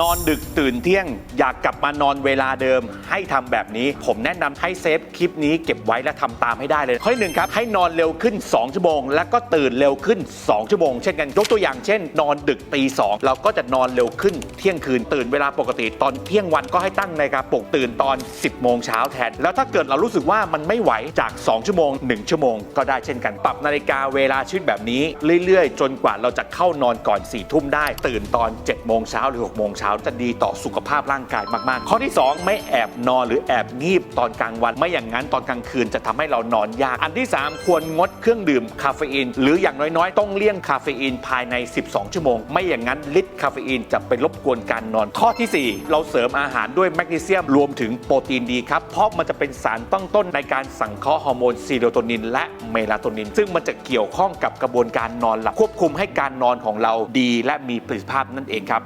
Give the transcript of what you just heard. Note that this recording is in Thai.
นอนดึกตื่นเที่ยง อยากกลับมานอนเวลาเดิม ให้ทำแบบนี้ ผมแนะนำให้เซฟคลิปนี้เก็บไว้และทำตามให้ได้เลยข้อที่หนึ่งครับ ให้นอนเร็วขึ้น 2 ชั่วโมง แล้วก็ตื่นเร็วขึ้น 2 ชั่วโมง เช่นกันยกตัวอย่างเช่น นอนดึกตีสองเราก็จะนอนเร็วขึ้นเที่ยงคืนตื่นเวลาปกติตอนเที่ยงวันก็ให้ตั้งนาฬิกาปลุกตื่นตอน 10 โมงเช้าแทน แล้วถ้าเกิดเรารู้สึกว่ามันไม่ไหวจาก 2 ชั่วโมง 1 ชั่วโมง ก็ได้เช่นกันปรับนาฬิกาเวลาชีวิตแบบนี้ เรื่อยๆ จนกว่าเราจะเข้านอนก่อน4ี่ทุ่มได้ ตื่นตอน7โมงเช้าหรือ6โมงเช้าจะดีต่อสุขภาพร่างกายมากๆ ข้อที่ 2 ไม่แอบนอนหรือแอบงีบตอนกลางวัน ไม่อย่างนั้นตอนกลางคืนจะทำให้เรานอนยาก อันที่ 3 ควรงดเครื่องดื่มคาเฟอีนหรืออย่างน้อยๆ ต้องเลี่ยงคาเฟอีนภายใน 12 ชั่วโมง ไม่อย่างนั้นฤทธิ์คาเฟอีนจะไปรบกวนการนอน ข้อทีสี่ 4 เราเสริมอาหารด้วยแมกนีเซียมรวมถึงโปรตีนดีครับ เพราะมันจะเป็นสารตั้งต้นในการสังเคราะห์ฮอร์โมนซีโรโทนิน และเมลาโทนิน ซึ่งมันจะเกี่ยวข้องกับกระบวนการนอนหลับควบคุมให้การนอนของเราดีและมีประสิทธิภาพนั่นเองครับ